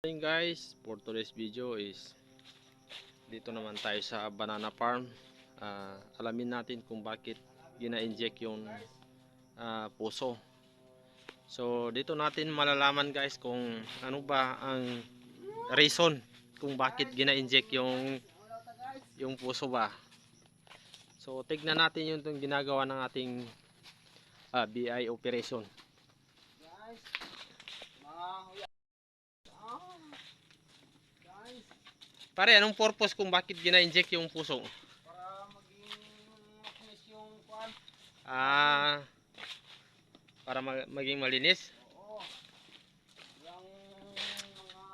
morning guys, for today's video is dito naman tayo sa banana farm. Ah, alamin natin kung bakit gina-inject yung ah, puso. So dito natin malalaman guys kung ano ba ang reason kung bakit gina-inject yung yung puso ba. So tignan natin yung itong ginagawa ng ating ah, BI operation. Guys, mga huya. Ah, guys, Pare, anong purpose kung bakit gina-inject yung puso? para maging makinis yung kwan. Ah, para ma- maging malinis. Oo. Yung mga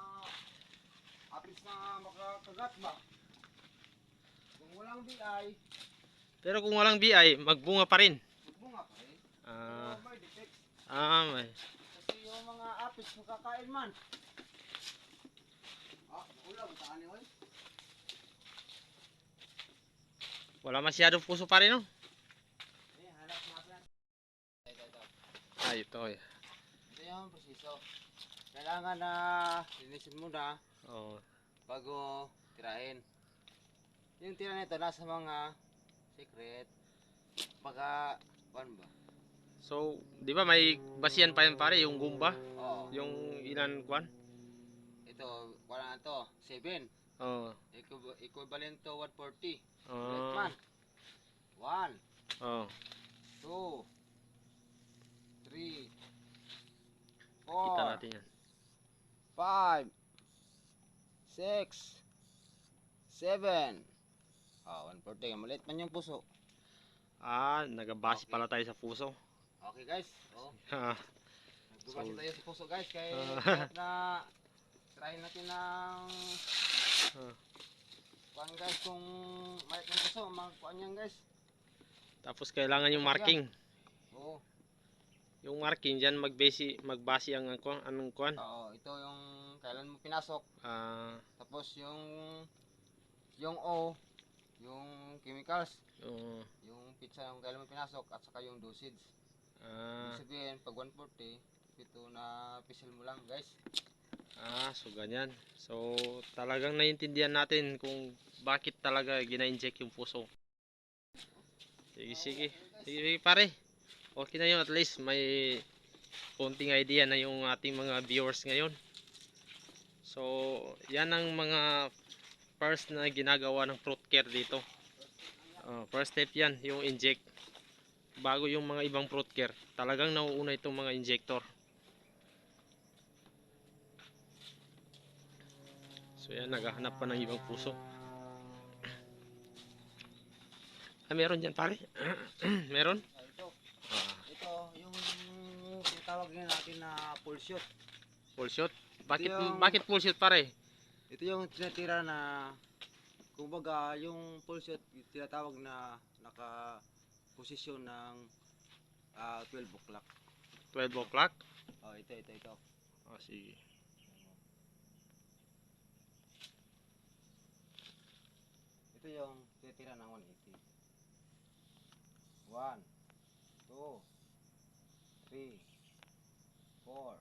apis na makakagat ba? Kung walang BI, Pero kung walang BI, magbunga pa rin. magbunga pa rin. Ah, Pero may defect. ah, may. Kasi yung mga apis makakain man. Ah, ulam, saan yun? Wala masyadong puso pa rin, no? Ito, ito. Ah, ito. eh. Ito yung proseso. Kailangan na linisin muna Oh. bago tirahin. Yung tira nito nasa mga secret. Baka, kuan ba? So, di ba may basihan pa yan pare, yung gumba? Oo. Yung ilan kwan? Ito, kuan na to. 7. Oh. Equi- equivalent to 140. Oh. Man. 1, Oh. 2, 3, Kita 4, natin yan. 5, 6, 7. Ah, 140. Maliit man yung puso. Ah, nagabase pala tayo sa puso. Okay guys. Oh. Ah, Nagbabasa So- tayo sa puso guys kay Ah. kahit na try natin ng kuan guys kung maliit ng puso, magkuan yan guys. Tapos kailangan yung marking. Oo. Yung marking diyan magbase magbase ang ang anong kwan? Oo, ito yung kailan mo pinasok. Ah, Tapos yung yung O, yung chemicals, oh, yung pizza yung kailan mo pinasok at saka yung dosage. ah, Ibig sabihin, pag 140, ito na pisil mo lang guys. Ah, so ganyan. So, talagang naiintindihan natin kung bakit talaga gina-inject yung puso. Sige, sige. Sige, sige, pare. Okay na yun. At least may konting idea na yung ating mga viewers ngayon. So, yan ang mga first na ginagawa ng fruit care dito. Oh, first step yan, yung inject. Bago yung mga ibang fruit care. Talagang nauuna itong mga injector. So yan, naghahanap pa ng ibang puso. Ah, meron dyan pare? meron? Ah, ito, Ah, ito yung tinatawag nga natin na full shot. full shot? Bakit, yung- bakit full shot pare? Ito yung tinatira na kumbaga yung full shot tinatawag na naka posisyon ng ah, 12 o'clock. 12 o'clock? Oh, ito ito ito. Ah, sige. Ito yung tinatira ng 180. 1 2 3 4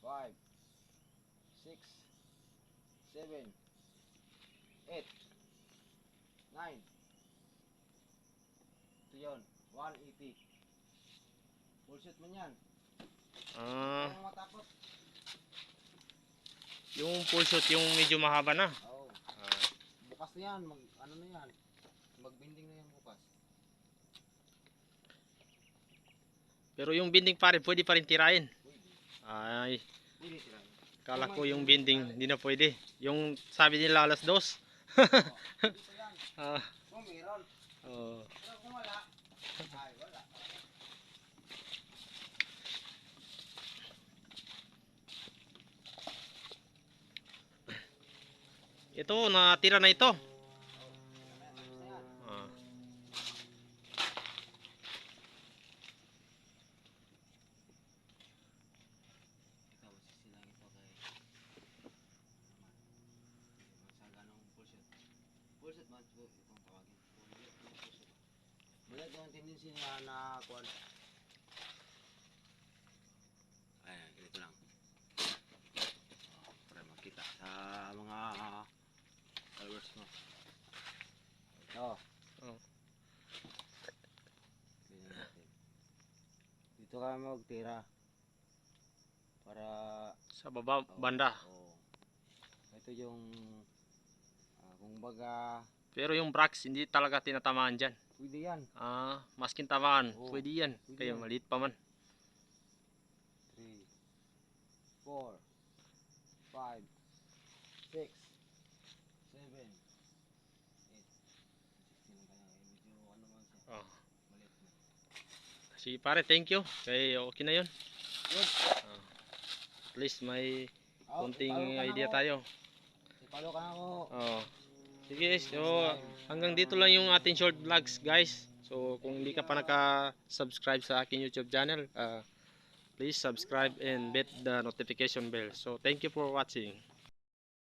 5 6 7 8 9 Ito yun, 180. Bullshit man yan. Ah, Huwag matakot. yung full shot yung medyo mahaba na. Oo. Bukas na yan, mag, ano na yan. Magbinding na yan bukas. pero yung binding pare, pwede pa rin tirahin. Pwede. Ay, Pwede sila. kala ko yung binding, hindi na pwede. Yung sabi nila alas dos. Ah, Kung meron. oh. Pero kung wala, ay wala. Ito, natira na ito. Ah. Bullshit. Bullshit yung tendency niya na kuwan. Oh. Oh. Natin. Dito kami magtira. Para Sa baba, oh, banda. oh. Ito yung ah, kung baga Pero yung brax, hindi talaga tinatamaan dyan. pwede yan. Ah, maskin tamaan, Oo, pwede yan. pwede Kaya yan. maliit pa man. 3 4 5 6 7 8 16 kaya medyo ano man siya Oh. Sige pare, thank you. Kaya okay na yun. Good. Ah. At least may Oh, konting idea ako. tayo. Follow ka ako. Oh. Sige, so hanggang dito lang yung ating short vlogs guys. So kung hindi ka pa naka-subscribe sa aking YouTube channel, ah, please subscribe and hit the notification bell. So thank you for watching.